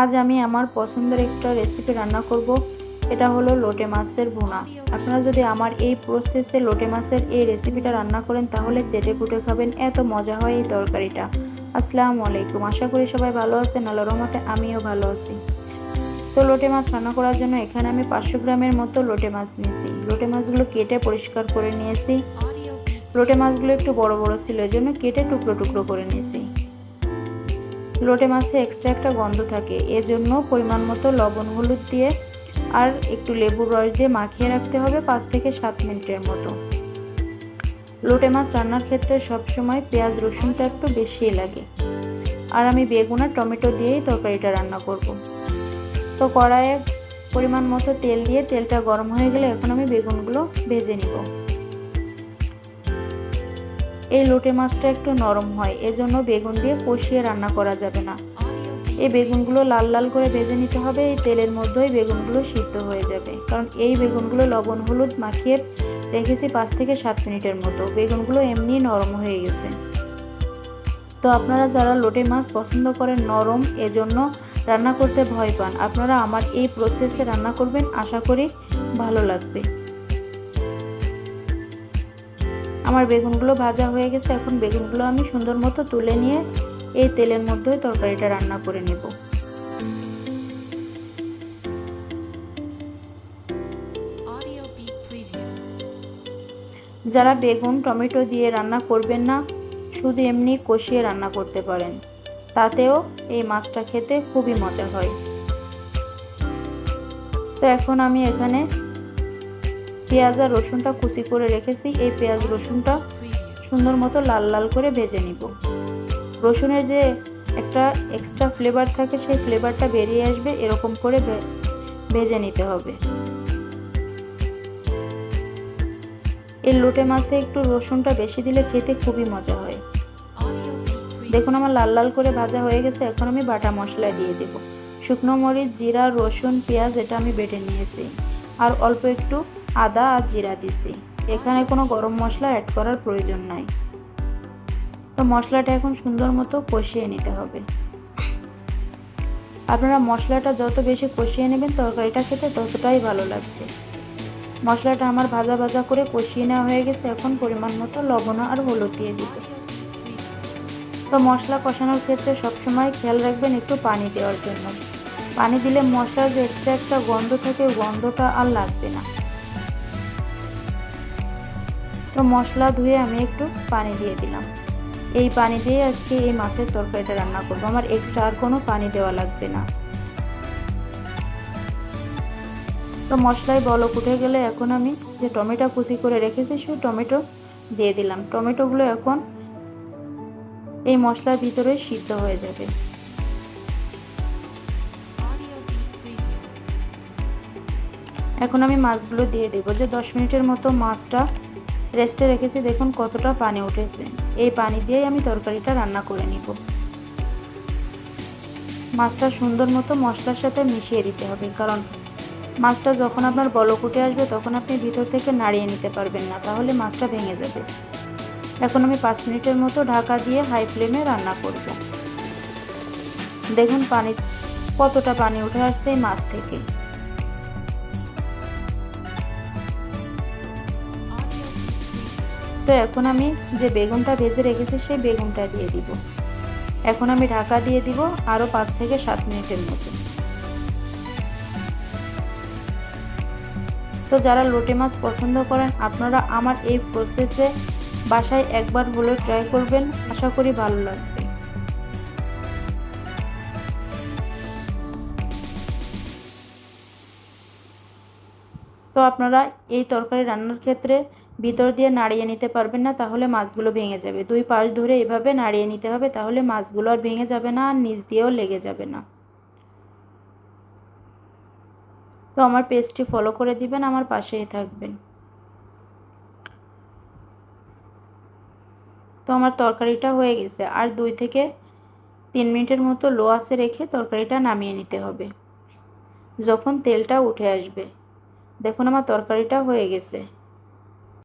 আজ আমি আমার পছন্দের একটা রেসিপি রান্না করব। এটা হলো লোটে মাছের ভুনা। আপনারা যদি আমার এই প্রসেসে লোটে মাছের এই রেসিপিটা রান্না করেন, তাহলে চেটে পুটে খাবেন, এত মজা হয় এই তরকারিটা। আসসালামু আলাইকুম, আশা করি সবাই ভালো আছেন, আল্লাহ রহমতে আমিও ভালো আছি। তো লোটে মাছ রান্না করার জন্য এখানে আমি পাঁচশো গ্রামের মতো লোটে মাছ নিয়েছি। লোটে মাছগুলো কেটে পরিষ্কার করে নিয়েছি। লোটে মাছগুলো একটু বড় বড় ছিল এই জন্য কেটে টুকরো টুকরো করে নিয়েছি। লোটে মাছে এক্সট্রা একটা গন্ধ থাকে। এজন্য পরিমাণ মতো লবণ, হলুদ দিয়ে আর একটু লেবুর রস দিয়ে মাখিয়ে রাখতে হবে পাঁচ থেকে সাত মিনিটের মতো। লোটে মাছ রান্নার ক্ষেত্রে সবসময় পেঁয়াজ, রসুনটা একটু বেশিই লাগে। আর আমি বেগুন আর টমেটো দিয়েই তরকারিটা রান্না করব। তো কড়াইয়ে পরিমাণ মতো তেল দিয়ে তেলটা গরম হয়ে গেলে এখন আমি বেগুনগুলো ভেজে নিব। এই লোটে মাছটা একটু নরম হয়, এজন্য বেগুন দিয়ে কষিয়ে রান্না করা যাবে না। এই বেগুনগুলো লাল লাল করে ভেজে নিতে হবে, এই তেলের মধ্যেই বেগুনগুলো সিদ্ধ হয়ে যাবে। কারণ এই বেগুনগুলো লবণ, হলুদ মাখিয়ে রেখেছি পাঁচ থেকে সাত মিনিটের মতো। বেগুনগুলো এমনি নরম হয়ে গেছে। তো আপনারা যারা লোটে মাছ পছন্দ করেন নরম, এজন্য রান্না করতে ভয় পান। আপনারা আমার এই প্রসেসে রান্না করবেন, আশা করি ভালো লাগবে। আমার বেগুনগুলো ভাজা হয়ে গেছে এখন বেগুনগুলো আমি সুন্দর মতো তুলে নিয়ে এই তেলের মধ্যে তরকারিটা রান্না করে নেব। যারা বেগুন টমেটো দিয়ে রান্না করবেন না শুধু এমনি কষিয়ে রান্না করতে পারেন। তাতেও এই মাছটা খেতে খুবই মজা হয়। তো এখন আমি এখানে পেঁয়াজ আর রসুনটা কুচি করে রেখেছি। এই পেঁয়াজ, রসুনটা সুন্দর মতো লাল লাল করে ভেজে নিব। রসুনের যে একটা এক্সট্রা ফ্লেভার থাকে, সেই ফ্লেভারটা বেরিয়ে আসবে, এরকম করে ভেজে নিতে হবে। এই লোটে মাছে একটু রসুনটা বেশি দিলে খেতে খুবই মজা হয়। দেখুন আমার লাল লাল করে ভাজা হয়ে গেছে, এখন আমি বাটা মশলা দিয়ে দেব। শুকনো মরিচ, জিরা, রসুন, পেঁয়াজ, এটা আমি বেটে নিয়েছি। আর অল্প একটু আদা আর জিরা দিছি। এখানে কোনো গরম মশলা অ্যাড করার প্রয়োজন নাই। তো মশলাটা এখন সুন্দর মতো কষিয়ে নিতে হবে। আপনারা মশলাটা যত বেশি কষিয়ে নেবেন তরকারিটা খেতে ততটাই ভালো লাগবে। মশলাটা আমার ভাজা ভাজা করে কষিয়ে নেওয়া হয়ে গেছে, এখন পরিমাণ মতো লবণ আর হলুদ দিয়ে দিব। তো মশলা কষানোর ক্ষেত্রে সবসময় খেয়াল রাখবেন একটু পানি দেওয়ার জন্য। পানি দিলে মশলার যে এক্সট্রা একটা গন্ধ থাকে গন্ধটা আর লাগবে না। তো মশলা ধুয়ে আমি একটু পানি দিয়ে দিলাম। এই পানি দিয়ে আজকে এই মাছের তরকারিটা রান্না করব। আমার এক্সট্রা আর কোনো পানি দেওয়া লাগবে না। তো মশলায় বলক উঠে গেলে এখন আমি যে টমেটো কুচি করে রেখেছি, সেই টমেটো দিয়ে দিলাম। টমেটোগুলো এখন এই মশলার ভিতরে সিদ্ধ হয়ে যাবে। এখন আমি মাছগুলো দিয়ে দেবো। যে দশ মিনিটের মতো মাছটা রেস্টে রেখেছি, দেখুন কতটা পানি উঠেছে। এই পানি দিয়েই আমি তরকারিটা রান্না করে নিব। মাছটা সুন্দর মতো মশলার সাথে মিশিয়ে দিতে হবে, কারণ মাছটা যখন আপনার বলকুটে আসবে, তখন আপনি ভিতর থেকে নাড়িয়ে নিতে পারবেন না, তাহলে মাছটা ভেঙে যাবে। এখন আমি পাঁচ মিনিটের মতো ঢাকা দিয়ে হাই ফ্লেমে রান্না করব। দেখুন পানি, কতটা পানি উঠে আসছে এই মাছ থেকে। তো এখন আমি যে বেগুনটা ভেজে রেখেছি সেই বেগুনটা দিয়ে দিব। এখন আমি ঢাকা দিয়ে দিব আরও পাঁচ থেকে সাত মিনিটের মতো। তো যারা লোটে মাছ পছন্দ করেন, আপনারা আমার এই প্রসেসে বাসায় একবার হলেও ট্রাই করবেন। আশা করি ভালো লাগবে। তো আপনারা এই তরকারি রান্নার ক্ষেত্রে ভিতর দিয়ে নাড়িয়ে নিতে পারবেন না, তাহলে মাছগুলো ভেঙে যাবে। দুই পাশ ধরে এভাবে নাড়িয়ে নিতে হবে, তাহলে মাছগুলো আর ভেঙে যাবে না, আর নিচ দিয়েও লেগে যাবে না। তো আমার পেজটি ফলো করে দিবেন, আমার পাশেই থাকবেন। তো আমার তরকারিটা হয়ে গেছে। আর দুই থেকে তিন মিনিটের মতো লো আঁচে রেখে তরকারিটা নামিয়ে নিতে হবে। যখন তেলটা উঠে আসবে। দেখুন, আমার তরকারিটা হয়ে গেছে।